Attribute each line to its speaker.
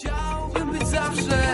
Speaker 1: Chciałbym być zawsze